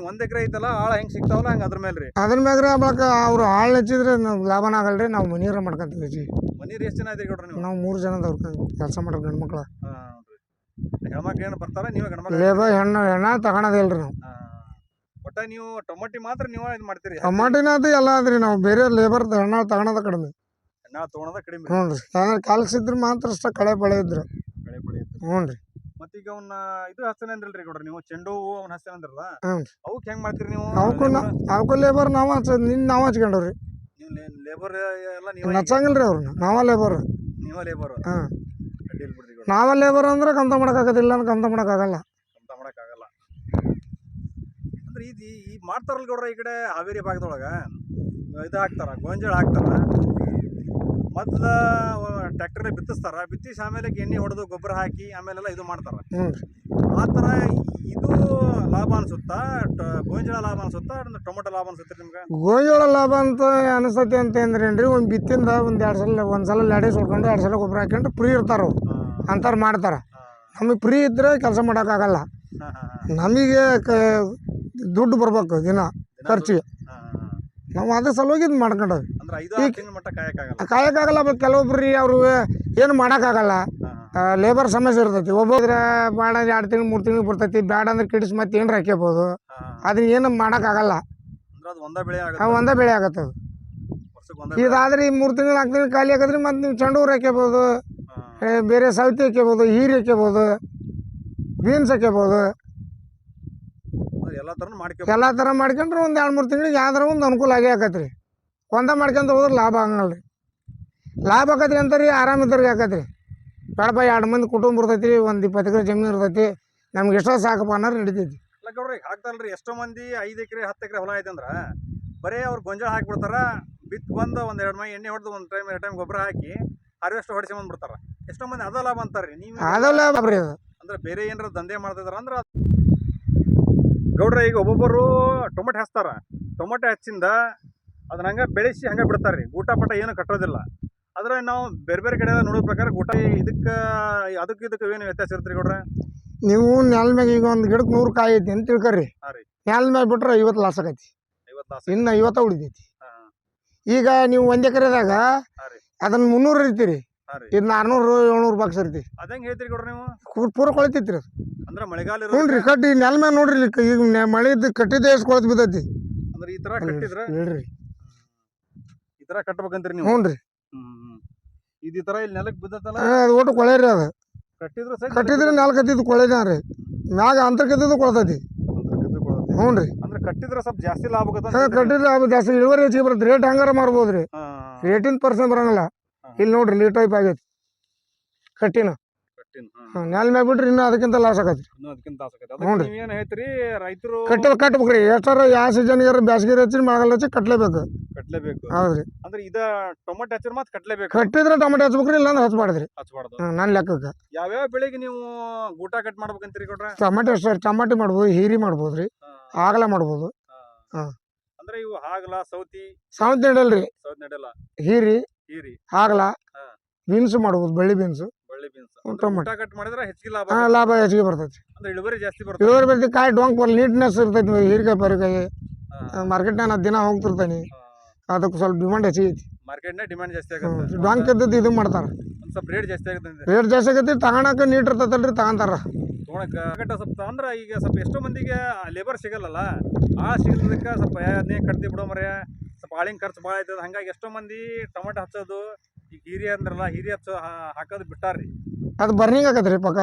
ನೀವು ಒಂದ್ ಎಕರೆ ಐತಲ್ಲ ಆಳ ಹೆಂಗ್ ಸಿಗ್ತಾವಲ್ಲ ಹಂಗ ಅದ್ರ ಮೇಲೆ ರೀ ಅದ್ರ ಮ್ಯಾಗ್ರೆ ಬಳಕ ಅವ್ರು ಹಾಳು ಹಚ್ಚಿದ್ರೆ ನಮ್ಗೆ ಲಾಭನ ಆಗಲ್ರಿ ನಾವು ಮನೀರ ಮಾಡ್ಕೊಂತೀವಿ ಜಿ ಮನೀರ್ ಎಷ್ಟು ಜನ ಐತ್ರಿ ಗೌಡ್ರ ನೀವು? ನಾವು ಮೂರು ಜನದವ್ರ ಕೆಲಸ ಮಾಡ್ರಿ ಗಂಡು ಮಕ್ಳು. ಹಾ, ನೋಡ್ರಿ ಹೆಣ್ಮಕ್ಳು ಏನು ಬರ್ತಾರ? ನೀವೇ ಗಂಡ್ಮಕ್ಳು ಲೇಬರ್ ಹೆಣ್ಣು ಹೆಣ್ಣ ತಗೊಳೋದಿಲ್ಲ ರೀ ನಾವು. ಒಟ್ಟ ನೀವು ಟೊಮೊಟಿ ಮಾತ್ರ ನೀವು ಇದು ಮಾಡ್ತೀರಿ? ಟಮಾಟಿನ ಅದು ಎಲ್ಲ ಅದ್ರಿ ನಾವು ಬೇರೆ ಲೇಬರ್ ಹೆಣ್ಣ ತಗೊಳೋದ ಕಡಿಮೆ. ಹೆಣ್ಣಾಳ ತೊಗೊಳೋದ ಕಡಿಮೆ. ಹ್ಞೂ ರೀ ಯಾಕಂದ್ರೆ ಕಾಲಕ್ಕೆ ಸಿದ್ರೆ ಮಾತ್ರ ಅಷ್ಟ ಕಳೆ ಬೆಳೆ ಇದ್ರು. ಬೆಳೆ ಹ್ಞೂ ರೀ ಮತ್ತೀಗ ಅವನ್ನ ಇದು ಹಚ್ತಾನೆ ಅಂದ್ರಲ್ರಿ ಕೊಡ್ರಿ ನೀವು ಚೆಂಡು ಹೂವು ಅವ್ನ ಹಚ್ತಾನೆ ಅಂದ್ರಲ್ಲ ಹ್ಞೂ ಅವಕ್ಕೆ ಹೆಂಗ್ ಮಾಡ್ತೀರಿ ನೀವು? ಅವಕ್ಕೂ ಅವಕ್ಕೂ ಲೇಬರ್ ನಾವು ಹಚ್ಚ ನಿನ್ನ ನಾವು ಹಚ್ಕೊಂಡವ್ರಿ. ನೀವು ಲೇಬರ್ ಎಲ್ಲ ನೀವು ಹಚ್ಚಂಗಿಲ್ಲ ರೀ ಅವ್ರನ್ನ. ನಾವ ಲೇಬರ್ ನೀವ ಲೇಬರ್ ಹಾಂ. ಅಡ್ಡಿಲ್ ಬಿಡ್ರಿ ಗೌಡ್ರ. ನಾವ ಲೇಬರ್ ಅಂದ್ರೆ ಕಂತ ಮಾಡೋಕ್ಕಾಗೋದಿಲ್ಲ ಅಂದ್ರೆ ಕಂತ ಮಾಡೋಕ್ಕಾಗಲ್ಲ ಅಂತ ಮಾಡಕ್ಕಾಗಲ್ಲ ಅಂದ್ರೆ ಇದು ಈ ಮಾಡ್ತಾರಲ್ಲ ಗೌಡ್ರ ಈ ಕಡೆ ಹಾವೇರಿ ಭಾಗದೊಳಗ? ಇದು ಹಾಕ್ತಾರ ಗೋಂಜಾಳ ಹಾಕ್ತಾರ? ಮೊದ್ಲ ಟ್ರ್ಯಾಕ್ಟರ್ ಬಿತ್ತಿಸ್ತಾರ. ಬಿತ್ತಿಸಿ ಆಮೇಲೆ ಎಣ್ಣೆ ಹೊಡೆದು ಗೊಬ್ಬರ ಹಾಕಿ ಆಮೇಲೆಲ್ಲ ಇದು ಮಾಡ್ತಾರ. ಆ ಥರ ಇದು ಲಾಭ ಅನ್ಸುತ್ತಾ? ಗೋಂಜಾಳ ಲಾಭ ಅನ್ಸುತ್ತಾ? ಟೊಮೊಟೊ ಲಾಭ ಅನ್ಸುತ್ತೆ ನಿಮ್ಗೆ? ಗೋಂಜೋಳ ಲಾಭ ಅಂತ ಅನಿಸ್ತತಿ ಅಂತ ಏನ್ರಿ ಒಂದು ಬಿತ್ತಿಂದ ಒಂದು ಎರಡು ಸಲ ಒಂದು ಸಲ ಲ್ಯಾಡೇಸ್ ಹೊಡ್ಕೊಂಡು ಎರಡು ಸಲ ಗೊಬ್ಬರ ಹಾಕೊಂಡು ಫ್ರೀ ಇರ್ತಾರ ಅಂತಾರ ಮಾಡ್ತಾರ. ನಮಗೆ ಫ್ರೀ ಇದ್ರೆ ಕೆಲಸ ಮಾಡೋಕ್ಕಾಗಲ್ಲ. ನಮಗೆ ದುಡ್ಡು ಬರ್ಬೇಕು ದಿನ ಖರ್ಚಿಗೆ. ನಾವು ಅದ್ರ ಸಲುವಾಗಿ ಇದು ಮಟ್ಟ ಕಾಯಕ್ಕಾಗಲ್ಲ. ಬಟ್ ಕೆಲವೊಬ್ರು ಅವ್ರು ಏನು ಮಾಡೋಕ್ಕಾಗಲ್ಲ. ಲೇಬರ್ ಸಮಸ್ಯೆ ಇರ್ತೈತಿ. ಒಬ್ಬೊಬ್ರೆ ಬೇಡ ಎರಡು ತಿಂಗಳು ಮೂರು ತಿಂಗಳು ಬರ್ತೈತಿ. ಬೇಡ ಅಂದ್ರೆ ಕಿಡಿಸಿ ಮತ್ತೆ ಏನ್ರ ಹಾಕ್ಯಬೋದು. ಅದನ್ನ ಏನು ಮಾಡೋಕ್ಕಾಗಲ್ಲ. ಒಂದ ಬೆಳೆ ಅವು ಆಗುತ್ತೆ ಒಂದೇ ಬೆಳೆ ಆಗತ್ತೆ ಅದು. ವರ್ಷಕ್ಕೆ ಇದಾದ್ರೆ ಈ ಮೂರು ತಿಂಗಳು ನಾಲ್ಕು ತಿಂಗಳು ಖಾಲಿ ಹಾಕಿದ್ರೆ ಮತ್ತೆ ನೀವು ಚೆಂಡು ಹೂರು ಹಾಕ್ಯಬೋದು ಬೇರೆ ಸೌತಿ ಹಾಕ್ಯಬೋದು ಹೀರಿ ಹಾಕ್ಯಬೋದು ಬೀನ್ಸ್ ಹಾಕ್ಯಬೋದು. ಎಲ್ಲಾ ತರನು ಮಾಡ್ಕೊ ಎಲ್ಲ ಥರ ಮಾಡ್ಕೊಂಡ್ರೆ ಒಂದು ಎರಡು ಮೂರು ತಿಂಗಳಿಗೆ ಯಾವ್ದಾರ ಒಂದು ಅನುಕೂಲ ಆಗೇ ಆಕತ್ರಿ. ಕೊಂದ ಮಾಡ್ಕೊಂತ ಹೋದ್ರೆ ಲಾಭ ಆಗಲ್ಲ ರೀ ಲಾಭ ಆಕತ್ರಿ ಅಂತಾರೆ ರೀ ಆರಾಮಿದ್ದವ್ರಿಗೆ ಆಕತ್ರಿ. ಬೇಡಪ್ಪ ಎರಡು ಮಂದಿ ಕುಟುಂಬ ಇರ್ತೈತಿ ಒಂದು ಇಪ್ಪತ್ತು ಎಕರೆ ಜಮೀನು ಇರ್ತೈತಿ ನಮ್ಗೆ ಎಷ್ಟೋ ಸಾಕಪ್ಪ ಅನ್ನೋರು ನಡಿತೈತಿ. ಇಲ್ಲ ಗೌಡ್ರ ಈಗ ಹಾಕ್ತಾರಲ್ರಿ ಎಷ್ಟೋ ಮಂದಿ ಐದು ಎಕರೆ ಹತ್ತು ಎಕರೆ ಹೊಲ ಐತೆ ಅಂದ್ರ ಬರೇ ಅವ್ರು ಗೊಂಜಾಳ ಹಾಕ್ಬಿಡ್ತಾರ ಬಿತ್ತು ಬಂದು ಒಂದು ಎರಡು ಮೈ ಎಣ್ಣೆ ಹೊಡೆದು ಒಂದು ಟೈಮ್ ಎರಡು ಟೈಮ್ ಗೊಬ್ಬರ ಹಾಕಿ ಹಾರ್ವೆಸ್ಟ್ ಹೊಡಿಸಿ ಬಂದ್ಬಿಡ್ತಾರ. ಎಷ್ಟೋ ಮಂದಿ ಅದ ಲಾಭ ಅಂತಾರ್ರಿ ನೀವು ಅದಲ್ಲ ಲಾಭ ರೀ ಅದು. ಅಂದ್ರೆ ಬೇರೆ ಏನಾರ ದಂಧೆ ಮಾಡ್ತಿದಾರ ಅಂದ್ರ ಗೌಡ್ರ ಈಗ ಒಬ್ಬೊಬ್ಬರು ಟೊಮೆಟೊ ಹಚ್ತಾರ. ಟೊಮೆಟೊ ಹಚ್ಚಿಂದ ಅದನ್ನ ಹಂಗ ಬೆಳೆಸಿ ಹಂಗ ಬಿಡ್ತಾರ್ರಿ ಊಟ ಪಟ ಏನು ಕಟ್ಟೋದಿಲ್ಲ. ಆದ್ರೆ ನಾವು ಬೇರೆ ಬೇರೆ ಕಡೆ ನೋಡೋ ಪ್ರಕಾರ ಊಟ ಇದಕ್ಕ ಅದಕ್ಕೆ ಇದಕ್ಕೆ ಏನು ವ್ಯತ್ಯಾಸ ಇರ್ತೀರಿ ಗೌಡ್ರ? ನೀವು ನೆಲ ಮ್ಯಾಗ ಈಗ ಒಂದು ಗಿಡಕ್ಕೆ ನೂರು ಕಾಯಿ ಐತಿ ಅಂತ ತಿಳ್ಕರಿ. ರೀ. ನೆಲ ಮ್ಯಾಗ ಬಿಟ್ರೆ ಐವತ್ತು ಲಾಸ್ ಆಗೈತಿ. ಇನ್ನು ಐವತ್ತು ಉಳಿತೈತಿ ಹಾ, ಈಗ ನೀವು ಒಂದು ಎಕರೆದಾಗ ರೀ. ಅದನ್ನ ಮುನ್ನೂರು ಇರ್ತೀರಿ. ರೀ ಇದು ಆರ್ನೂರು ಏಳ್ನೂರು ಬಾಕ್ಸ್ ಇರ್ತಿ. ಅದಂಗೆ ಹೇಳ್ತೀರಿ ಗೌಡ್ರ ನೀವು? ಪೂರ್ ಕೊಳಿತೈತಿ ರೀ ಅಂದ್ರೆ ಮಳೆಗಾಲ ಹ್ಞೂ ರೀ ಕಟ್ಟಿ ನೆಲ ಮ್ಯಾಲ ನೋಡ್ರಿ ಇಲ್ಲಿ ಕ- ಈಗ ನೆ- ಮಳೆದು ಕಟ್ಟಿದ್ದೆ ಎಷ್ಟು ಕೊಳತ್ ಬಿದ್ದೈತಿ. ಅಂದ್ರೆ ಈ ತರ ಕಟ್ಟಿದ್ರ? ಹೇಳ್ರಿ. ಈ ತರ ಕಟ್ಬೇಕಂತೀರಿ ನೀವು? ಹ್ಞೂ ರೀ ಹ್ಮ್ ಹ್ಮ್. ಇದ್ ಈ ತರ ಇಲ್ಲಿ ನೆಲಕ್ಕೆ ಬಿದ್ದತಲ್ಲ? ಅದು ಒಟ್ಟು ಕೊಳೆ ರೀ ಅದು. ಕಟ್ಟಿದ್ರು ಸಹಿತ ಕಟ್ಟಿದ್ರೆ ನೆಲ ಕತ್ತಿದ್ದು ಕೊಳೆನ ರೀ ಮ್ಯಾಗ ಅಂತರ ಕತ್ತಿದ್ದು ಕೊಳತೈತಿ. ಅಂದ್ರೆ ಕದ್ದು ಕೊಡೋದು. ಹ್ಞೂ ರೀ ಅಂದ್ರೆ ಕಟ್ಟಿದ್ರೆ ಸ್ವಲ್ಪ ಜಾಸ್ತಿ ಲಾಭ ಆಗುತ್ತೆ ಅಂತ ಹೇಳ್ತೀರಿ. ಕಟ್ಟಿದ್ರೆ ಅದು ಜಾಸ್ತಿ ಇಳುವರಿ ಹೆಚ್ಚಿಗೆ ಬರುತ್ತೆ. ರೇಟ್ ಹಂಗಾರ ಮಾರ್ಬೋದು ರೀ. ಹಾ, ರೇಟಿನ ಪರ್ಸೆಂಟ್ ಬರಂಗಿಲ್ಲ. ಇಲ್ಲಿ ನೋಡ್ರಿ ಲೀ ಟೈಪ್ ಆಗೈತಿ. ಕಟ್ಟಿನ. ನೆಲ ಮ್ಯಾಗ ಬಿಟ್ರೆ ಇನ್ನೂ ಅದಕ್ಕಿಂತ ಲಾಸ್ ಆಗತ್ತೆ. ಹ್ಞೂ ಅದಕ್ಕೆ ರೀ. ರೈತರು ಕಟ್ಟಲ್ ಕಟ್ಬೇಕು ರೀ ಎಷ್ಟಾರ ಯಾವ ಸೀಸನ್ಗಾರ ಬ್ಯಾಸ್ಗೆ ಹಚ್ಚಿ ಮಳೆಗಾಲ ಹಚ್ಚಿ ಕಟ್ಲೇಬೇಕು. ಕಟ್ಲೇಬೇಕು. ಹೌದು ರೀ ಅಂದ್ರೆ ಇದ ಟೊಮೆಟೊ ಹಚ್ಚಿರ ಮಾತ್ರ ಕಟ್ಲೇಬೇಕು. ಕಟ್ಟಿದ್ರೆ ಟೊಮೆಟೊ ಹಚ್ಬೇಕು ರೀ ಇಲ್ಲಾಂದ್ರೆ ಹಚ್ಬಾರ್ದ್ರಿ. ಹಚ್ಬಾರ್ದು. ನನ್ನ ಲೆಕ್ಕಕ್ಕೆ. ಯಾವ್ಯಾವ ಬೆಳೆಗೆ ನೀವು ಗೂಟ ಕಟ್ ಮಾಡ್ಬೇಕಂತೀರಿ ಕೊಟ್ರೆ ಟೊಮೆಟೊ ಸರ್ ಟೊಮೆಟೊ ಮಾಡ್ಬೋದು ಹೀರಿ ಮಾಡ್ಬೋದು ರೀ ಆಗಲ ಮಾಡ್ಬೋದು. ಹಾ. ಅಂದ್ರೆ ಇವು ಹಾಗಲ ಸೌತಿ? ಸಾವಂತಿ ನಡೆಯಲ್ರಿ ಸೌತಿ ನಡೆಯಲ್ಲ ಹೀರಿ. ಹೀರಿ ಆಗಲ್ಲ. ಬೀನ್ಸ್ ಮಾಡ್ಬೋದು ಬೆಳ್ಳಿ ಬೀನ್ಸ್. ಬಳ್ಳಿ ಬೀನ್ಸ್. ಟೊಮೆಟೊ. ಕಟ್ ಮಾಡಿದ್ರೆ ಹೆಚ್ಚಿಗೆ ಲಾಭ ಹಾಂ ಲಾಭ ಹೆಚ್ಚಿಗೆ ಬರ್ತೈತಿ. ಅಂದ್ರೆ ಇಳುವರಿ ಜಾಸ್ತಿ ಬರ್ತದೆ. ಇಳುವರಿ ಬರ್ತಿ ಕಾಯಿ ಡೊಂಕ್ ಬರ್ ನೀಟ್ನೆಸ್ ಇರ್ತೈತಿ ಹೀರಿಕಾಯಿ ಪರಿಕಾಯಿ. ಮಾರ್ಕೆಟ್ನಾಗ ನಾ ದಿನ ಹೋಗ್ತಿರ್ತಾನೆ. ಅದಕ್ಕೆ ಸ್ವಲ್ಪ ಡಿಮಾಂಡ್ ಹೆಚ್ಚಿಗೆ ಐತಿ. ಮಾರ್ಕೆಟ್ನಾಗ ಡಿಮ್ಯಾಂಡ್ ಜಾಸ್ತಿ ಆಗುತ್ತೆ. ಡೊಂಕ್ ಇದ್ದದ್ದು ಇದು ಮಾಡ್ತಾರೆ. ಸ್ವಲ್ಪ ರೇಟ್ ಜಾಸ್ತಿ ಆಗುತ್ತೆ ರೇಟ್ ಜಾಸ್ತಿ ಆಗೈತಿ ತಗೊಳಕ್ಕೆ ನೀಟ್ ಇರ್ತೈತಲ್ರಿ ತಗೊಂತಾರ. ತೊಗೊಳಕ್ಕೆ ಸ್ವಲ್ಪ ಅಂದ್ರೆ ಈಗ ಸ್ವಲ್ಪ ಎಷ್ಟೋ ಮಂದಿಗೆ ಲೇಬರ್ ಸಿಗಲ್ಲಲ್ಲ. ಆ ಸಿಗದಕ್ಕೆ ಸ್ವಲ್ಪ ಅದನ್ನೇ ಕಟ್ತಿ ಬಿಡೋ ಮರೆ ಆಳಿನ ಖರ್ಚು ಭಾಳ ಆಯ್ತದ. ಹಂಗಾಗಿ ಎಷ್ಟೋ ಮಂದಿ ಟೊಮೆಟೊ ಹಚ್ಚೋದು ಈಗ ಹೀರಿ ಅಂದ್ರಲ್ಲ ಹೀರಿ ಹಚ್ಚೋ ಹಾಕೋದು ಬಿಟ್ಟಾರ್ರಿ. ಅದು ಬರ್ನಿಂಗ್ ಆಗತ್ರಿ ಪಕ್ಕ.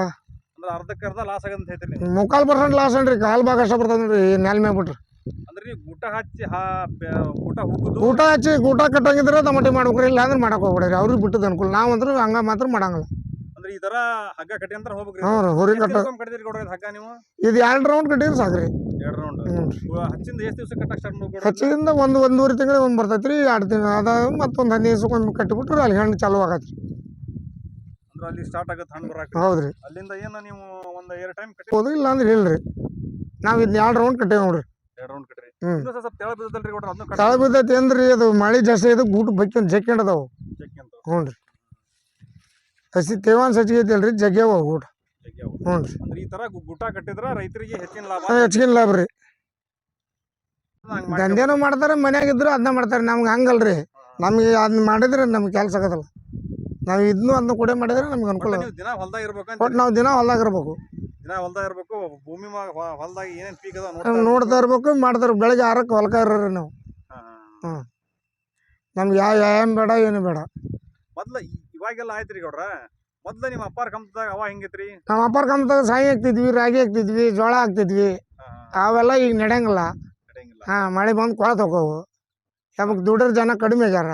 ಅಂದ್ರೆ ಅರ್ಧಕ್ಕೆ ಅರ್ಧ ಲಾಸ್ ಆಗಂತ ನೀವು. ಮುಕ್ಕಾಲು ಪರ್ಸೆಂಟ್ ಲಾಸ್ ಅನ್ರಿ ಕಾಲು ಭಾಗ ಅಷ್ಟ ಬರ್ತದೆ ನೋಡ್ರಿ ನೆಲ ಮ್ಯಾಗ ಬಿಟ್ರಿ. ಅಂದ್ರೆ ನೀವು ಊಟ ಹಚ್ಚಿ ಹಾ ಬೆ- ಊಟ ಹೋಗುದು ಊಟ ಹಚ್ಚಿ ಊಟ ಕಟ್ಟಂಗಿದ್ರೆ ಟಮಾಟಿ ಮಾಡ್ಬೇಕ್ರಿ ಇಲ್ಲ ಅಂದ್ರೆ ಮಾಡಕ್ ಹೋಗ್ಬೇಡ್ರಿ. ಅವ್ರಿಗೆ ಬಿಟ್ಟದ ಅನುಕೂಲ. ನಾವಂದ್ರೆ ಹಂಗ ಮಾತ್ರ ಮಾಡಂಗಿಲ್ಲ. ಅಂದ್ರೆ ಈ ತರ ಹಗ್ಗ ಕಟ್ಟಿ ಅಂತ ಹೋಗ್ಬೇಕ್ರಿ ಹ್ಞೂ ರೀ ಹುರಿ ಕಟ್ಟ ಕಟ್ಟಿದ್ರಿ ಕೊಡ್ರಿ ಹಗ್ಗ ನೀವು? ಇದು ಎರಡು ರೌಂಡ್ ಕಟ್ಟಿದ್ರೆ ಸಾಕ್ರಿ. ಎರಡು ರೌಂಡ್ ಹಚ್ಚಿಂದ ಎಷ್ಟು ದಿವಸ ಕಟ್ಟಕ್ಕೆ ಸ್ಟಾರ್ಟ್ ಮಾಡ್ಕೊಡ್ರಿ? ಹಚ್ಚಿಂದ ಒಂದು ಒಂದೂವರೆ ತಿಂಗಳು ಒಂದು ಬರ್ತೈತ್ರಿ ರೀ ಎರಡು ತಿಂಗಳು ಅದ ಮತ್ತೊಂದು ಹದಿನೈದು ದಿವಸಕ್ಕೆ ಒಂದು ಕಟ್ಟಿಬಿಟ್ರೆ ಅಲ್ಲಿ ಹಣ್ಣು ಚಾಲು ಆಗತ್ತೆ ರೀ ಅಂದ್ರೆ ಅಲ್ಲಿ ಸ್ಟಾರ್ಟ್ ಆಗುತ್ತೆ ಹಣ್ಣು ಬರಾಕ? ಹೌದು ರೀ ಅಲ್ಲಿಂದ ಏನು ನೀವು ಒಂದು ಎರಡು ಟೈಮ್ ಕಟ್ಟಿ ಹೋದ್ರೆ ಇಲ್ಲ ಅಂದ್ರೆ ಇಲ್ಲ ರೀ ನಾವು ಇದನ್ನ ಎರಡು ರೌಂಡ್ ಕಟ್ಟೇವಿ ನೋಡ್ರಿ. ಎರಡು ರೌಂಡ್ ಹ್ಞೂ ಇನ್ನೂ ಸ್ವಲ್ಪ ತೆಳ ಬಿದ್ದಲ್ರಿ ಕೊಡ್ರಿ ಅದನ್ನು ತಳ ಬಿದ್ದೈತಿ ಅಂದ್ರಿ ಅದು ಮಳೆ ಜಾಸ್ತಿ ಇದು ಗೂಟು ಬೈಕೊಂಡು ಜಕ್ಕೊಂಡದವು ಜಗ್ಗಿ ಅಂತ ಹ್ಞೂ ರೀ ಹಸಿ ತೇವಾಂಶ ಹೆಚ್ಚಿಗೆ ಐತಿ ಜಗ್ಗ್ಯಾವ ಊಟ. ಹ್ಞೂ ರೀ. ಅಂದ್ರೆ ಈ ತರ ಗು- ಕಟ್ಟಿದ್ರ ರೈತರಿಗೆ ಹೆಚ್ಚಿನ ಲಾಭ ಹೆಚ್ಚಿಗೆ ಲಾಭ ರೀ. ಹಂಗ್ ಮಾಡ್ಕೊಬೋದು. ದಂಧೆನೂ ಮಾಡ್ತಾರೆ ಮನ್ಯಾಗ ಇದ್ರು ಅದನ್ನ ಮಾಡ್ತಾರೆ. ನಮ್ಗೆ ಹಂಗಲ್ರಿ. ನಮಗೆ ಅದನ್ನ ಮಾಡಿದ್ರೆ ನಮ್ಗೆ ಕೆಲಸ ಆಗೋದಿಲ್ಲ. ನಾವು ಇದನ್ನು ಅದನ್ನ ಕೂಡ ಮಾಡಿದ್ರೆ ನಮ್ಗೆ ಅನುಕೂಲ ಒಟ್ಟ ನೀವು ದಿನ ಹೊಲ್ದಾಗ ಇರ್ಬೇಕಂತ ಒಟ್ಟು ನಾವು ದಿನ ಹೊಲ್ದಾಗ ಇರ್ಬೇಕು. ದಿನ ಹೊಲ್ದಾಗ ಇರ್ಬೇಕು ಭೂಮಿ ಮ್ಯಾಗ ಹೊ- ಹೊಲ್ದಾಗ ಏನೇನ್ ಪೀಕ್ ಅದಾವ ನೋಡ್ತಾ ಇರ್ಬೇಕು. ಮಾಡ್ತಾರೆ. ಬೆಳಗ್ಗೆ ಆರಕ್ಕೆ ಹೊಲ್ಕ ಇರ್ರಿ ನಾವು. ಹಾ. ನಮ್ಗೆ ಯಾವ ವ್ಯಾಯಾಮ ಬೇಡ ಏನು ಬೇಡ. ಮೊದ್ಲ ಇವಾಗೆಲ್ಲ ಆಯ್ತ್ರಿ ಗೌಡ್ರ? ಮೊದ್ಲ ನಿಮ್ಮ ಅಪ್ಪಾರ ಕಂಪದಾಗ ಅವ ಹೆಂಗಿತ್ರಿ? ನಮ್ಮ ಅಪ್ಪಾರ ಕಂಪದಾಗ ಸಾಯಿ ಹಾಕ್ತಿದ್ವಿ ರಾಗಿ ಹಾಕ್ತಿದ್ವಿ ಜೋಳ ಹಾಕ್ತಿದ್ವಿ ಅವೆಲ್ಲ ಈಗ ನಡೆಯಂಗಿಲ್ಲ. ನಡೆಯಂಗಿಲ್ಲ. ಹಾಂ ಮಳೆ ಬಂದು ಕೊಳ ತಗೋವು. ಯಾವಾಗ ದುಡ್ಡೋರ್ ಜನ ಕಡಿಮೆ ಆಗ್ಯಾರ.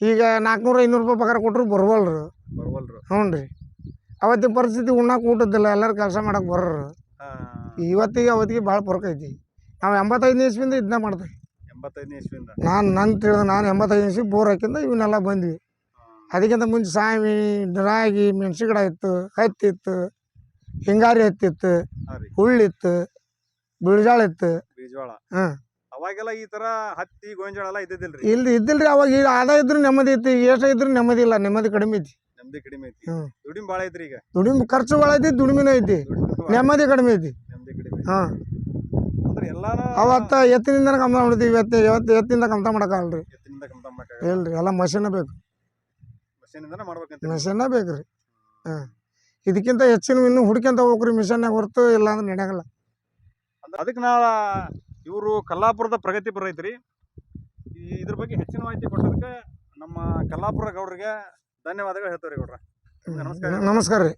ಈಗ ನಾಲ್ಕುನೂರು ಐನೂರು ರೂಪಾಯಿ ಪಗಾರ ಕೊಟ್ಟರು ಬರ್ಬಲ್ರು ಬರ್ವಲ್ರು. ಹ್ಞೂ ರೀ ಅವತ್ತಿನ ಪರಿಸ್ಥಿತಿ ಉಣ್ಣಕ್ಕೆ ಊಟದಿಲ್ಲ ಎಲ್ಲರೂ ಕೆಲಸ ಮಾಡಕ್ಕೆ ಬರೋರು. ಇವತ್ತಿಗೆ ಅವತ್ತಿಗೆ ಭಾಳ ಪೊರಕೈತಿ ನಾವು ಎಂಬತ್ತೈದು ಇಸ್ವಿಂದ ಇದನ್ನ ಮಾಡ್ತೀವಿ. ಎಂಬತ್ತೈದು ನಾನು ನನ್ನ ತಿಳಿದ ನಾನು ಎಂಬತ್ತೈದು ಇಸ್ವಿ ಬೋರ್ ಹಾಕಿಂದ ಇವನ್ನೆಲ್ಲ ಬಂದ್ವಿ. ಅದಕ್ಕಿಂತ ಮುಂಚೆ ಸಾಮಿ ರಾಗಿ ಮೆಣಸು ಗಿಡ ಇತ್ತು ಹತ್ತಿ ಇತ್ತು ಹಿಂಗಾರಿ ಹತ್ತಿ ಇತ್ತು ಹುಳ್ಳಿ ಇತ್ತು ಹುಳ್ಳಿತ್ತು ಬಿಳಿಜಾಳ ಇತ್ತು. ಬೀಜವಾಳ ಹಾಂ. ಅವಾಗೆಲ್ಲ ಈ ತರ ಹತ್ತಿ ಗೋಂಜಾಳ ಎಲ್ಲ ಇದ್ದಿದ್ದಿಲ್ರಿ? ಇಲ್ಲಿ ಇದ್ದಿಲ್ರಿ ಅವಾಗ ಈಗ ಆದಾಯ ಇದ್ರು ನೆಮ್ಮದಿ ಇತ್ತು ಎಷ್ಟು ಇದ್ರು ನೆಮ್ಮದಿ ಇಲ್ಲ ನೆಮ್ಮದಿ ಕಡಿಮೆ ಐತಿ. ನೆಮ್ಮದಿ ಕಡಿಮೆ ಐತಿ. ಹ್ಞೂ ದುಡಿಮೆ ಭಾಳ ಐತ್ರಿ ಈಗ. ದುಡಿಮೆ ಖರ್ಚು ಭಾಳ ಐತಿ ದುಡಿಮೆನೂ ಐತಿ. ನೆಮ್ಮದಿ ಕಡಿಮೆ ಐತಿ. ನೆಮ್ಮದಿ ಕಡಿಮೆ. ಹಾಂ. ಅಂದ್ರೆ ಎಲ್ಲಾನು ಅವತ್ತು ಎತ್ತಿನಿಂದ ಕಮ್ತ ಮಾಡ್ತೀವಿ ಇವತ್ತು ಇವತ್ತು ಎತ್ತಿಂದ ಕಮ್ತ ಮಾಡೋಕ್ಕಾಗಲ್ರಿ. ಎತ್ತಿನಿಂದ ಕಮ್ತ ಇಲ್ರಿ ಎಲ್ಲ ಮಷಿನ್ ಬೇಕು. ಮಾಡ್ಬೇಕಂತ ಮಿಷನ್ನ ಬೇಕು ರೀ. ಹಾಂ. ಇದಕ್ಕಿಂತ ಹೆಚ್ಚಿನ ಇನ್ನೂ ಹುಡ್ಕ್ಯಂತ ಹೋಗ್ರಿ ಮಿಷನ್ನಾಗ ಹೊರತು ಇಲ್ಲ ಅಂದ್ರೆ ನಡೆಯಲ್ಲ ಅದಕ್ಕೆ ನಾ ಇವರು ಕಲ್ಲಾಪುರದ ಪ್ರಗತಿ ಐತ್ರಿ. ಈ ಇದ್ರ ಬಗ್ಗೆ ಹೆಚ್ಚಿನ ಮಾಹಿತಿ ಕೊಟ್ಟದಕ್ಕೆ ನಮ್ಮ ಕಲ್ಲಾಪುರ ಗೌಡ್ರಿಗೆ ಧನ್ಯವಾದಗಳು ಹೇಳ್ತೇವೆ ಗೌಡ್ರ. ನಮಸ್ಕಾರ. ನಮಸ್ಕಾರ ರೀ.